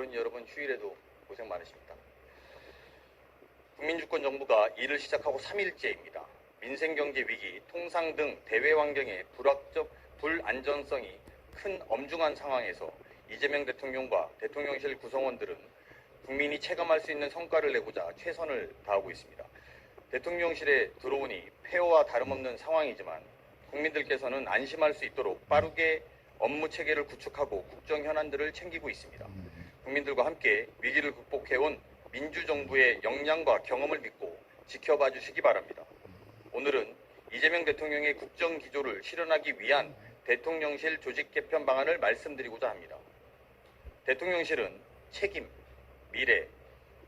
물론 여러분 휴일에도 고생 많으십니다. 국민주권 정부가 일을 시작하고 3일째입니다. 민생경제 위기, 통상 등 대외 환경의 불확적 불안전성이 큰 엄중한 상황에서 이재명 대통령과 대통령실 구성원들은 국민이 체감할 수 있는 성과를 내고자 최선을 다하고 있습니다. 대통령실에 들어오니 폐허와 다름없는 상황이지만 국민들께서는 안심할 수 있도록 빠르게 업무 체계를 구축하고 국정 현안들을 챙기고 있습니다. 국민들과 함께 위기를 극복해온 민주정부의 역량과 경험을 믿고 지켜봐 주시기 바랍니다. 오늘은 이재명 대통령의 국정 기조를 실현하기 위한 대통령실 조직 개편 방안을 말씀드리고자 합니다. 대통령실은 책임, 미래,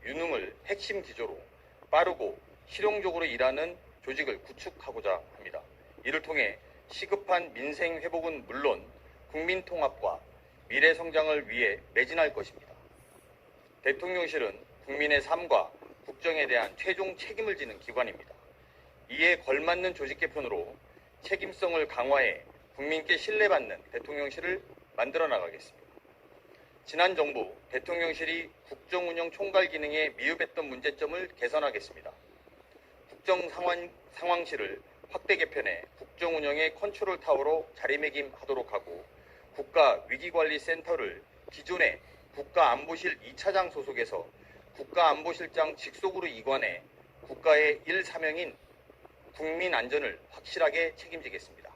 유능을 핵심 기조로 빠르고 실용적으로 일하는 조직을 구축하고자 합니다. 이를 통해 시급한 민생 회복은 물론 국민 통합과 미래 성장을 위해 매진할 것입니다. 대통령실은 국민의 삶과 국정에 대한 최종 책임을 지는 기관입니다. 이에 걸맞는 조직 개편으로 책임성을 강화해 국민께 신뢰받는 대통령실을 만들어 나가겠습니다. 지난 정부 대통령실이 국정운영 총괄 기능에 미흡했던 문제점을 개선하겠습니다. 국정 상황, 상황실을 확대 개편해 국정운영의 컨트롤 타워로 자리매김하도록 하고 국가위기관리센터를 기존의 국가안보실 2차장 소속에서 국가안보실장 직속으로 이관해 국가의 일 사명인 국민 안전을 확실하게 책임지겠습니다.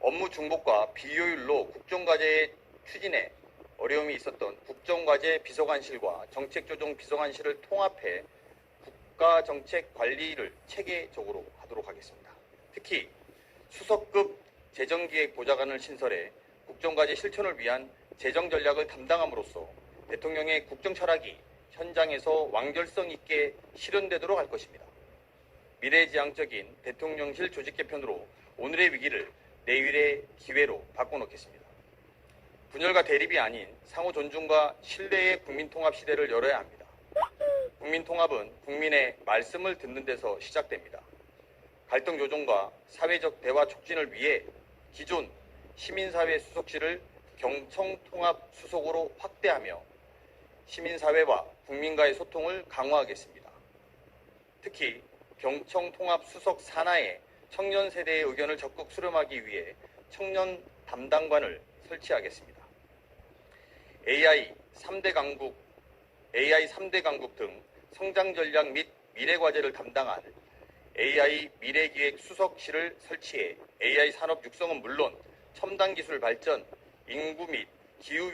업무 중복과 비효율로 국정과제의 추진에 어려움이 있었던 국정과제 비서관실과 정책조정 비서관실을 통합해 국가정책 관리를 체계적으로 하도록 하겠습니다. 특히 수석급 재정기획 보좌관을 신설해 국정과제 실천을 위한 재정 전략을 담당함으로써 대통령의 국정 철학이 현장에서 완결성 있게 실현되도록 할 것입니다. 미래지향적인 대통령실 조직 개편으로 오늘의 위기를 내일의 기회로 바꿔놓겠습니다. 분열과 대립이 아닌 상호 존중과 신뢰의 국민통합 시대를 열어야 합니다. 국민통합은 국민의 말씀을 듣는 데서 시작됩니다. 갈등 조정과 사회적 대화 촉진을 위해 기존 시민사회 수석실을 경청통합 수석으로 확대하며 시민사회와 국민과의 소통을 강화하겠습니다. 특히 경청통합 수석 산하에 청년 세대의 의견을 적극 수렴하기 위해 청년 담당관을 설치하겠습니다. AI 3대 강국, AI 3대 강국 등 성장 전략 및 미래 과제를 담당한 AI 미래기획 수석실을 설치해 AI 산업 육성은 물론 첨단 기술 발전, 인구 및 기후